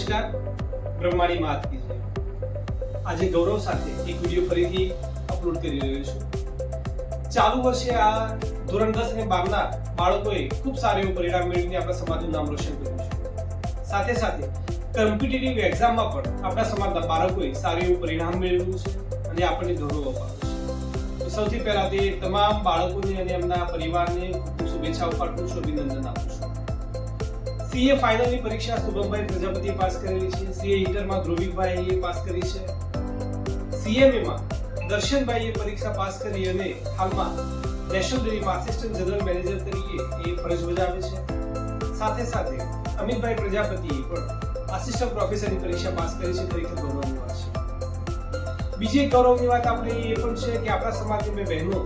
નમસ્કાર. બ્રહ્માની માત કીજે આજે ગૌરવ સાથે એક વીડિયો ફરીથી અપલોડ કરી રહ્યો છું. ચાલુ વર્ષે આ ધોરણ દસ અને બારના બાળકોએ ખૂબ સારું એવું પરિણામ મેળવીને આપણા સમાજનું નામ રોશન કર્યું છે. સાથે સાથે કોમ્પિટિટિવ એક્ઝામમાં પણ આપણા સમાજના બાળકોએ સારું એવું પરિણામ મેળવ્યું છે અને આપણને ગૌરવ અપાવ્યું છે. સૌથી પહેલા તે તમામ બાળકોને અને એમના પરિવારને શુભેચ્છાઓ પાઠવું છું, અભિનંદન આપું છું. સીએ ફાઇનલની પરીક્ષા શુભમભાઈ પ્રજાપતિએ પાસ કરેલી છે. સીએ ઇન્ટરમાં ધ્રુવિકભાઈએ પાસ કરી છે. સીએમએમાં દર્શનભાઈએ પરીક્ષા પાસ કરી અને હાલમાં નેશનલ ડેરીમાં આસિસ્ટન્ટ જનરલ મેનેજર તરીકે એ ફરજ બજાવે છે. સાથે સાથે અમિતભાઈ પ્રજાપતિએ પણ આસિસ્ટન્ટ પ્રોફેસરની પરીક્ષા પાસ કરી છે. તરીકે ગૌરવની વાત છે. બીજી ગૌરવની વાત આપણે એ પણ છે કે આપણા સમાજની બે બહેનો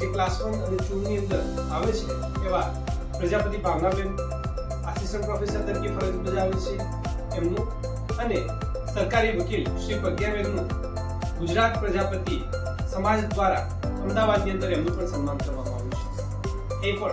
જે ક્લાસ વન અને ટુની અંદર આવે છે એવા પ્રજાપતિ ભાવનાબેન આસિસ્ટન્ટ પ્રોફેસર તરીકે ફરજ બજાવે છે એમનું. અને સરકારી વકીલ શ્રી પ્રજ્ઞાબેનનું ગુજરાત પ્રજાપતિ સમાજ દ્વારા અમદાવાદની અંદર એમનું પણ સન્માન કરવામાં આવ્યું છે. એ પણ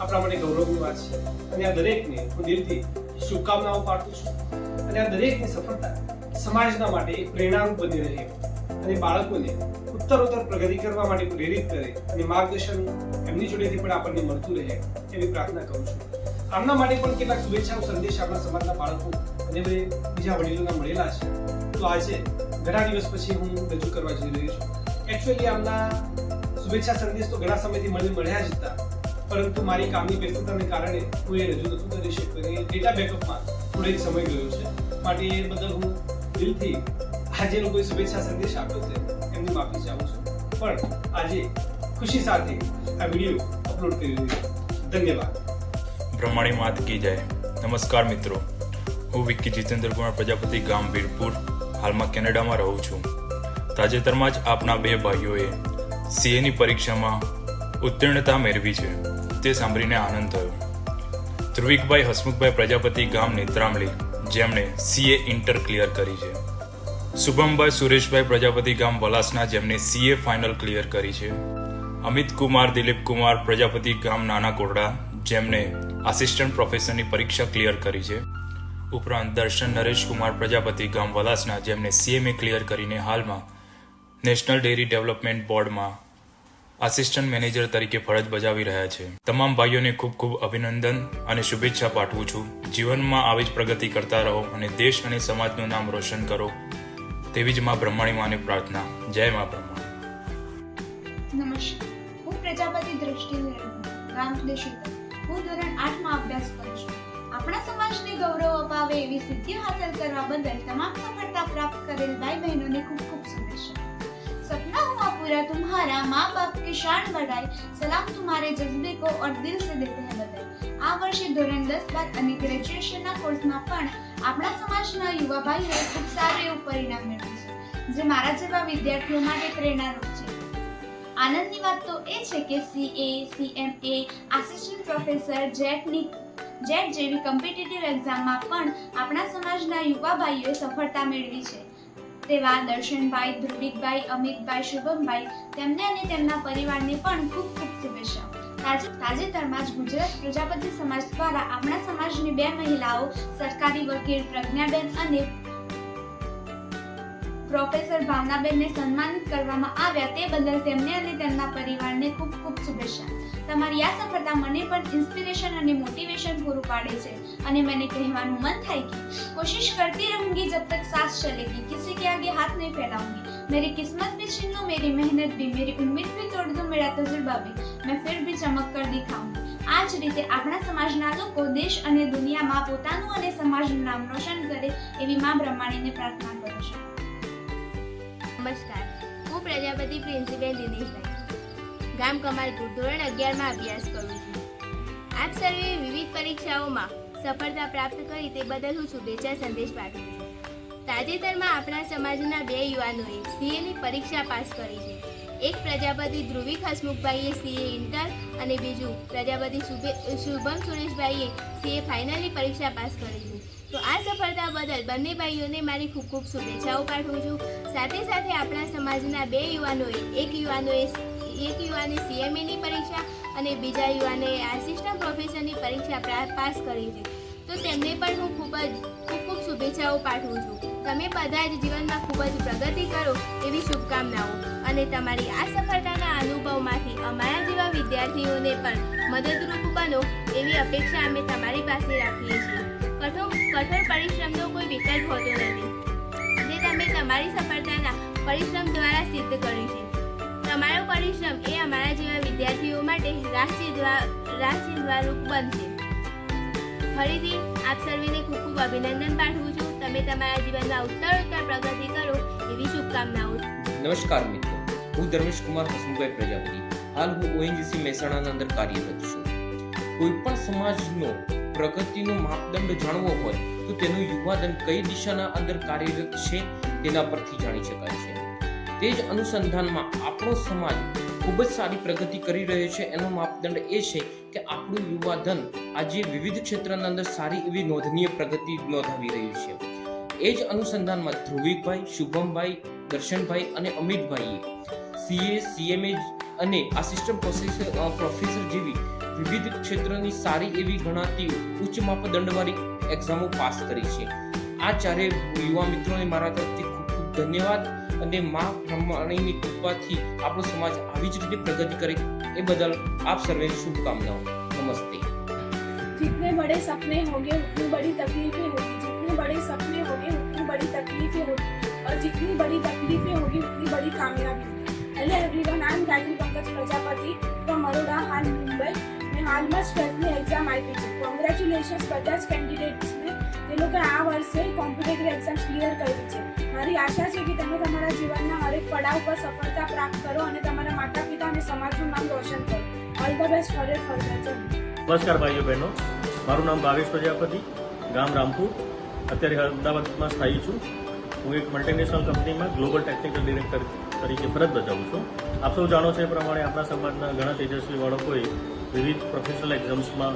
આપણા માટે ગૌરવની વાત છે. અને આ દરેકને હું દિલથી શુભકામનાઓ પાઠવું છું. અને આ દરેકની સફળતા સમાજના માટે પ્રેરણારૂપ બની રહે. અને બાળકોને ઉત્તરોત્તર પ્રગતિ કરવા માટે પ્રેરિત કરે. અને માર્ગદર્શન એમની જોડેથી પણ આપણને મળતું રહે એવી પ્રાર્થના કરું છું. આમના માટે પણ કેટલાક શુભેચ્છાઓ, સંદેશ આપણા સમાજના બાળકો અને બીજા વડીલોના મળેલા છે. તો આજે ઘણા દિવસ પછી હું રજૂ કરવા જઈ રહ્યો છું. એકચ્યુઅલી આમના શુભેચ્છા, સંદેશ તો ઘણા સમયથી મને મળ્યા જ હતા. પરંતુ મારી કામની વ્યસ્તતાને કારણે હું એ રજૂ નહોતું કરી શક્યો અને ડેટા બેકઅપમાં થોડો સમય ગયો છે. માટે એ બદલ હું દિલથી આજે લોકોએ શુભેચ્છા, સંદેશ આપ્યો છે. એમની માફી ચાહું છું. પણ આજે ખુશી સાથે આ વીડિયો અપલોડ કરી રહ્યો છું. ધન્યવાદ. બ્રહ્માણી માત કી જાય. નમસ્કાર મિત્રો. હું વિક્કી જીતેન્દ્ર કુમાર, પ્રજાપતિ ગામ વીરપુર, હાલમાં કેનેડામાં રહું છું. તાજેતરમાં જ આપના બે ભાઈઓએ સીએની પરીક્ષામાં ઉત્તીર્ણતા મેળવી છે. તે સાંભળીને આનંદ થયો. ધ્રુવિકભાઈ હસમુખભાઈ, પ્રજાપતિ ગામ નેત્રામલી જેમણે સીએ ઇન્ટર ક્લિયર કરી છે. શુભમભાઈ સુરેશભાઈ, પ્રજાપતિ ગામ વલાસના, જેમણે સીએ ફાઇનલ ક્લિયર કરી છે. અમિત કુમાર, દિલીપ કુમાર, પ્રજાપતિ ગામ નાના કોરડા જેમણે આસિસ્ટન્ટ પ્રોફેસરની પરીક્ષા ક્લિયર કરી છે. ઉપરાંત દર્શન નરેશકુમાર પ્રજાપતિ ગામ વલાસના જેમને સીએમએ ક્લિયર કરીને હાલમાં નેશનલ ડેરી ડેવલપમેન્ટ બોર્ડમાં આસિસ્ટન્ટ મેનેજર તરીકે ફરજ બજાવી રહ્યા છે. તમામ ભાઈઓને ખૂબ ખૂબ અભિનંદન અને શુભેચ્છા પાઠવું છું. જીવનમાં આવી જ પ્રગતિ કરતા રહો અને દેશ અને સમાજનું નામ રોશન કરો. તેવી જ માં બ્રહ્માણી માને પ્રાર્થના. જય માં બ્રહ્મા નમસ્કાર. હું પ્રજાપતિ દ્રષ્ટિ ગામ દેશુકર હું ધોરણ આઠમાં અભ્યાસ કરું છું આપણા સમાજને ગૌરવ અપાવે એવી સિદ્ધિ હાંસલ કરવા બદલ તમામ સફળતા પ્રાપ્ત કરેલ ભાઈ બહેનોને ખૂબ ખૂબ શુભેચ્છા सपना हुआ पूरा तुम्हारा माँ बाप की शान बढ़ाए सलाम तुम्हारे जज्बे को और दिल से देते हैं बधाई આ વર્ષે ધોરણ દસ બાદ અને ગ્રેજ્યુએશનના કોર્સમાં પણ આપણા સમાજના યુવા ભાઈઓએ ખૂબ સારું એવું પરિણામ મેળવ્યું છે જે મારા જેવા વિદ્યાર્થીઓ માટે પ્રેરણારૂપ છે આનંદની વાત તો એ છે કે સીએ સીએમએ આસિસ્ટન્ટ પ્રોફેસર જેટની જેટ જેવી કોમ્પિટિટિવ એક્ઝામમાં પણ આપણા સમાજના યુવા ભાઈઓએ સફળતા મેળવી છે. તેવા દર્શનભાઈ, ધ્રુવિકભાઈ, અમિતભાઈ, શુભમભાઈ, તેમને અને તેમના પરિવારને પણ ખૂબ ખૂબ શુભેચ્છાઓ. તાજે તાજેતરમાં જ ગુજરાત પ્રજાપતિ સમાજ દ્વારા આપણા સમાજની બે મહિલાઓ, સરકારી વકીલ પ્રજ્ઞાબેન અને પ્રોફેસર ભાવનાબેનને સન્માનિત કરવામાં આવ્યા તે બદલ તેમને અને તેમના પરિવારને ખૂબ ખૂબ શુભેચ્છા તમારી આ સફળતા મને પણ ઇન્સ્પિરેશન અને મોટિવેશન પૂરું પાડે છે અને મને કહેવાનું મન થાય કે कोशिश करती रहूंगी जब तक सांस चलेगी किसी के आगे हाथ नहीं फैलाऊंगी मेरी किस्मत भी छीन लो मेरी मेहनत भी मेरी उम्मीद भी तोड़ दो मेरा तजुर्बा भी मैं फिर भी चमक कर दिखाऊंगी આ જ રીતે આપણા સમાજના લોકો દેશ અને દુનિયામાં પોતાનું અને સમાજનું નામ રોશન કરે એવી મા બ્રહ્માણીને પ્રાર્થના કરું છું નમસ્કાર, હું પ્રજાપતિ પ્રિન્સિપલ દિનેશભાઈ ગામ કમાલપુર, ધોરણ અગિયારમાં અભ્યાસ કરું છું. આપ સર્વે વિવિધ પરીક્ષાઓમાં સફળતા પ્રાપ્ત કરી તે બદલ હું શુભેચ્છા સંદેશ પાઠવું છું. તાજેતરમાં આપણા સમાજના બે યુવાનોએ સીએની પરીક્ષા પાસ કરી છે. એક પ્રજાપતિ ધ્રુવિક હસમુખભાઈએ સીએ ઇન્ટર અને બીજું પ્રજાપતિ શુભે, શુભમ સુરેશભાઈએ સીએ ફાઇનલની પરીક્ષા પાસ કરી છે. તો આ સફળતા બદલ બંને ભાઈઓને મારી ખૂબ ખૂબ શુભેચ્છાઓ પાઠવું છું. સાથે સાથે આપણા સમાજના બે યુવાનોએ, એક યુવાનોએ, એક યુવાને સીએમએની પરીક્ષા અને બીજા યુવાને આસિસ્ટન્ટ પ્રોફેસરની પરીક્ષા પ્રા- પાસ કરી છે. તો તેમને પણ હું ખૂબ જ, ખૂબ ખૂબ શુભેચ્છાઓ પાઠવું છું. તમે બધા જ જીવનમાં ખૂબ જ પ્રગતિ કરો એવી શુભકામનાઓ અને તમારી આ સફળતાના અનુભવમાંથી અમારા જેવા વિદ્યાર્થીઓને પણ મદદરૂપ બનો એવી અપેક્ષા અમે તમારી પાસે રાખીએ છીએ. કઠોર કઠોર પરિશ્રમનો કોઈ વિકલ્પ હોતો નથી. જે તમે તમારી સફળતાના પરિશ્રમ દ્વારા સિદ્ધ કર્યું છે. તમારો પરિશ્રમ એ અમારા જેવા વિદ્યાર્થીઓ માટે રાષ્ટ્રીય રાષ્ટ્રીય બનશે. ફરીથી આપ સર્વેને ખૂબ ખૂબ અભિનંદન પાઠવું છું. તમે તમારા જીવનમાં ઉત્તર ઉત્તર પ્રગતિ કરો એવી શુભકામનાઓ. નમસ્કાર મિત્રો. હું ધર્મેશ કુમાર હસમુભાઈ પ્રજાપતિ. હાલ હું ઓએનજીસી મહેસાણાના અંદર કાર્યરત છું. કોઈ પણ સમાજનો પ્રગતિનો માપદંડ જાણવો હોય, તો તેનું યુવાધન કઈ દિશાના અંદર કાર્યરત છે તેના પરથી જાણી શકાય છે. તે જ અનુસંધાનમાં આપણો સમાજ ખૂબ જ સારી પ્રગતિ કરી રહ્યો છે. એનો માપદંડ એ છે કે આપણું યુવાધન આજે વિવિધ ક્ષેત્રના અંદર સારી એવી નોંધનીય પ્રગતિ નોંધાવી રહ્યું છે. એ જ અનુસંધાનમાં ધ્રુવિકભાઈ, શુભમભાઈ, દર્શનભાઈ અને અમિતભાઈએ સીએ, સીએમએ અને આસિસ્ટન્ટ પ્રોફેસર પ્રોફેસર જેવી વિવિધ ક્ષેત્રની સારી એવી ગણાતી ઉચ્ચ માપદંડવાળી એક્ઝામો પાસ કરી છે આ ચારે યુવા મિત્રોને મારા તરફથી ખૂબ ખૂબ ધન્યવાદ અને મા બ્રહ્માણીની કૃપાથી આપણો સમાજ આવી જ રીતે પ્રગતિ કરે એ બદલ આપ સર્વેને શુભકામનાઓ નમસ્તે जितने बड़े सपने होंगे उतनी बड़ी तकलीफें होगी जितने बड़े सपने होंगे उतनी बड़ी तकलीफें होगी और जितनी बड़ी तकलीफें होगी उतनी बड़ी कामयाबी होगी hello everyone I am Gayatri Pankaj Prajapati from Baroda हाल मुंबई મેં હાલમાં જ ટ્વેલ્થની એક્ઝામ આપી છે. કોંગ્રેચ્યુલેશન્સ બધા જ કેન્ડિડેટ્સને તે લોકોએ આ વર્ષે કોમ્પિટેટિવ એક્ઝામ્સ ક્લિયર કરી છે. મારી આશા છે કે તમે તમારા જીવનના હરેક પડાવ પર સફળતા પ્રાપ્ત કરો અને તમારા માતા પિતા અને સમાજનું નામ રોશન કરો. All the best for your further નમસ્કાર ભાઈઓ બહેનો. મારું નામ ભાવેશ પ્રજાપતિ, ગામ રામપુર. અત્યારે અમદાવાદમાં સ્થાયી છું. હું એક મલ્ટીનેશનલ કંપનીમાં ગ્લોબલ ટેકનિકલ ડિરેક્ટર તરીકે ફરજ બજાવું છું. આપ સૌ જાણો છો એ પ્રમાણે આપણા સમાજના ઘણા તેજસ્વી બાળકોએ વિવિધ પ્રોફેશનલ એક્ઝામ્સમાં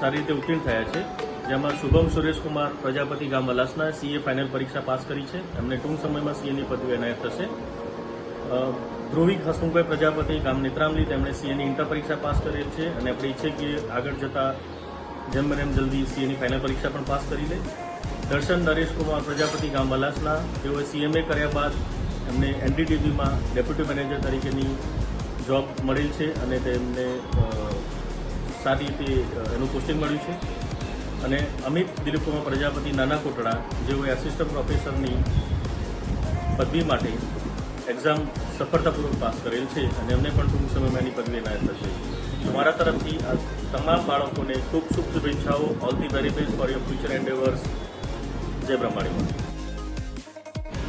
સારી રીતે ઉત્તીર્ણ થયા છે. જેમાં શુભમ સુરેશકુમાર પ્રજાપતિ ગામ વલાસના સીએ ફાઇનલ પરીક્ષા પાસ કરી છે. એમને ટૂંક સમયમાં સીએની પદવી એનાયત થશે. ધ્રુવિક હસમુખભાઈ પ્રજાપતિ ગામ નેત્રામલી તેમણે સીએની ઇન્ટર પરીક્ષા પાસ કરેલ છે અને આપણે ઈચ્છે કે આગળ જતા જેમ બને એમ જલ્દી સીએની ફાઇનલ પરીક્ષા પણ પાસ કરી લે. દર્શન નરેશકુમાર પ્રજાપતિ ગામ વલાસના, તેઓએ સીએમએ કર્યા બાદ એમને એનડીટીવીમાં ડેપ્યુટી મેનેજર તરીકેની જોબ મળેલ છે અને તેમને સારી રીતે એનું પોસ્ટિંગ મળ્યું છે. અને અમિત દિલીપકુમાર પ્રજાપતિ નાના કોટડા, જેઓએ આસિસ્ટન્ટ પ્રોફેસરની પદવી માટે એક્ઝામ સફળતાપૂર્વક પાસ કરેલ છે અને એમને પણ ટૂંક સમયમાં એની પદવી એનાયત થશે. તમારા તરફથી આ તમામ બાળકોને ખૂબ શુભ શુભેચ્છાઓ. All the very best for your future endeavours જય બ્રહ્માણીમાં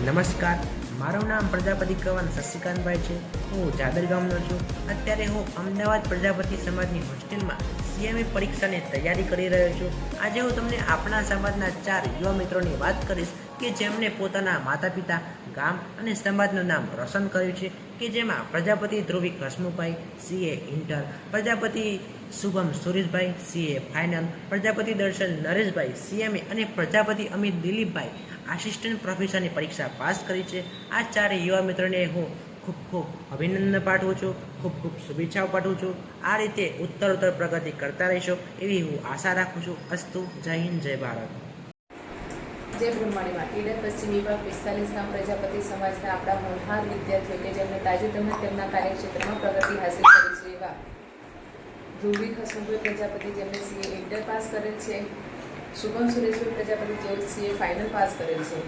નમસ્કાર. મારું નામ પ્રજાપતિ કવાન શશિકાંતભાઈ છે. હું જાદર ગામનો છું. અત્યારે હું અમદાવાદ પ્રજાપતિ સમાજની હોસ્ટેલમાં સીએમએ પરીક્ષાની તૈયારી કરી રહ્યો છું. આજે હું તમને આપણા સમાજના ચાર યુવા મિત્રોની વાત કરીશ કે જેમણે પોતાના માતા પિતા ગામ અને સમાજનું નામ રોશન કર્યું છે કે જેમાં Prajapati Dhruvik Hasmubhai CA inter Prajapati Shubham Sureshbhai, CA final, Prajapati Darshan Nareshbhai, CMA અને પ્રજાપતિ અમિત દિલીપભાઈ આસિસ્ટન્ટ પ્રોફેસરની પરીક્ષા પાસ કરી છે. આ ચારે યુવા મિત્રોને હું ખૂબ ખૂબ અભિનંદન પાઠવું છું, ખૂબ ખૂબ શુભેચ્છાઓ પાઠવું છું. આ રીતે ઉત્તરોત્તર પ્રગતિ કરતા રહેશો એવી હું આશા રાખું છું. અસ્તુ, જય હિન્દ, જય ભારત. જય બ્રહ્માણીમાં ઈડર પશ્ચિમ વિભાગ પિસ્તાલીસના પ્રજાપતિ સમાજના આપણા હોનહાર વિદ્યાર્થીઓ કે જેમણે તાજેતરમાં તેમના કાર્યક્ષેત્રમાં પ્રગતિ હાંસલ કરી છે એવા ધ્રુવિક હસમુખભાઈ પ્રજાપતિ જેમણે સીએ ઇન્ટર પાસ કરેલ છે. શુભમ સુરેશભાઈ પ્રજાપતિ જેઓ સીએ ફાઇનલ પાસ કરેલ છે.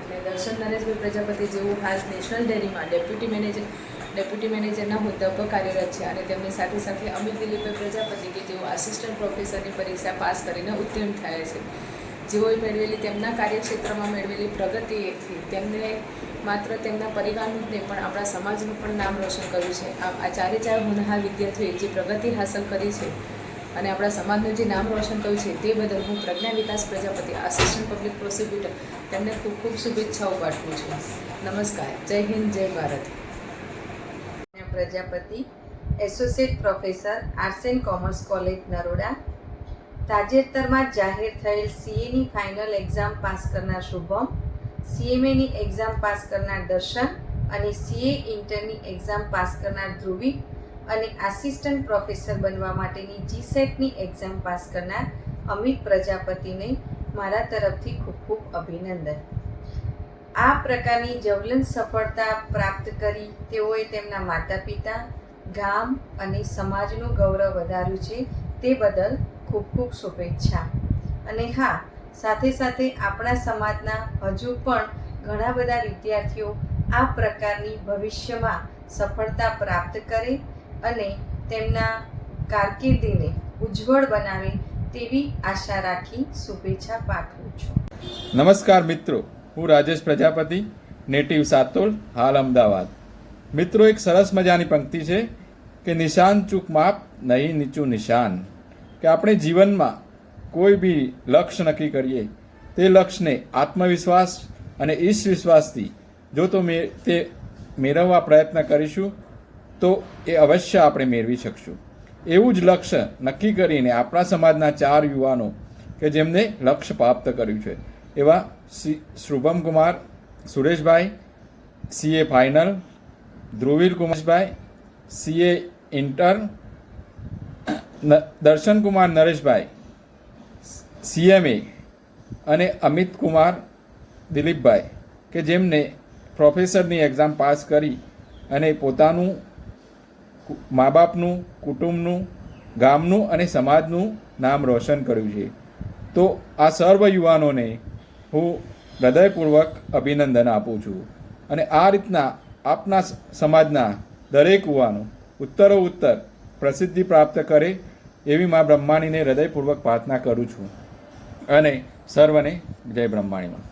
અને દર્શન નરેશભાઈ પ્રજાપતિ જેઓ હાલ નેશનલ ડેરીમાં ડેપ્યુટી મેનેજર ડેપ્યુટી મેનેજરના હોદ્દા પર કાર્યરત છે અને તેમની સાથે સાથે અમિત દિલીપભાઈ પ્રજાપતિ કે જેઓ આસિસ્ટન્ટ પ્રોફેસરની પરીક્ષા પાસ કરીને ઉત્તીર્ણ થયા છે. જેઓએ મેળવેલી તેમના કાર્યક્ષેત્રમાં મેળવેલી પ્રગતિથી તેમને માત્ર તેમના પરિવારનું જ નહીં, પણ આપણા સમાજનું પણ નામ રોશન કર્યું છે. આ ચારે ચાર હોનહાર વિદ્યાર્થીઓએ જે પ્રગતિ હાંસલ કરી છે અને આપણા સમાજનું જે નામ રોશન કર્યું છે તે બદલ હું Pragna Vikas Prajapati, assistant public prosecutor, તેમને ખૂબ ખૂબ શુભેચ્છાઓ પાઠવું છું. નમસ્કાર. જય હિન્દ, જય Bharat. Prajapati, associate professor, arts and commerce college Naroda. તાજેતરમાં જાહેર થયેલ સીએની ફાઇનલ એક્ઝામ પાસ કરનાર શુભમ સીએમએની એક્ઝામ પાસ કરનાર દર્શન અને સીએ ઇન્ટરની એક્ઝામ પાસ કરનાર ધ્રુવી અને આસિસ્ટન્ટ પ્રોફેસર બનવા માટેની જીસેટની એક્ઝામ પાસ કરનાર અમિત પ્રજાપતિને મારા તરફથી ખૂબ ખૂબ અભિનંદન. આ પ્રકારની જવલન સફળતા પ્રાપ્ત કરી તેઓએ તેમના માતા પિતા ગામ અને સમાજનું ગૌરવ વધાર્યું છે તે બદલ ખૂબ ખૂબ શુભેચ્છા. અને હા, સાથે સાથે આપણા સમાજના હજુ પણ ઘણા બધા વિદ્યાર્થીઓ આ પ્રકારની ભવિષ્યમાં સફળતા પ્રાપ્ત કરે અને તેમના કારકિર્દીને ઉજ્જવળ બનાવે તેવી આશા રાખી શુભેચ્છા પાઠવું છું. નમસ્કાર મિત્રો, હું રાજેશ પ્રજાપતિ, નેટિવ સાતોલ, હાલ અમદાવાદ. મિત્રો, એક સરસ મજાની પંક્તિ છે કે નિશાન ચૂક માપ નહીં નીચું નિશાન. કે આપણે જીવનમાં કોઈ બી લક્ષ્ય નક્કી કરીએ, તે લક્ષ્યને આત્મવિશ્વાસ અને ઈશ વિશ્વાસથી જો તો મે, તે મેળવવા પ્રયત્ન કરીશું, તો એ અવશ્ય આપણે મેળવી શકશું. એવું જ લક્ષ્ય નક્કી કરીને આપણા સમાજના ચાર યુવાનો કે જેમને લક્ષ્ય પ્રાપ્ત કર્યું છે. એવા Shri Shubham Kumar, Sureshbhai CA final, Dhruvir Kumarbhai CA inter Darshankumar Nareshbhai CMA અને અમિત કુમાર દિલીપભાઈ, કે જેમને પ્રોફેસરની એક્ઝામ પાસ કરી અને પોતાનું મા બાપનું કુટુંબનું, ગામનું અને સમાજનું નામ રોશન કર્યું છે. તો આ સર્વ યુવાનોને હું હૃદયપૂર્વક અભિનંદન આપું છું. અને આ રીતના આપના સમાજના દરેક યુવાનો ઉત્તરો ઉત્તર પ્રસિદ્ધિ પ્રાપ્ત કરે એવી મા બ્રહ્માણીને હૃદયપૂર્વક પ્રાર્થના કરું છું. અને સર્વને જય બ્રહ્માણીમાં.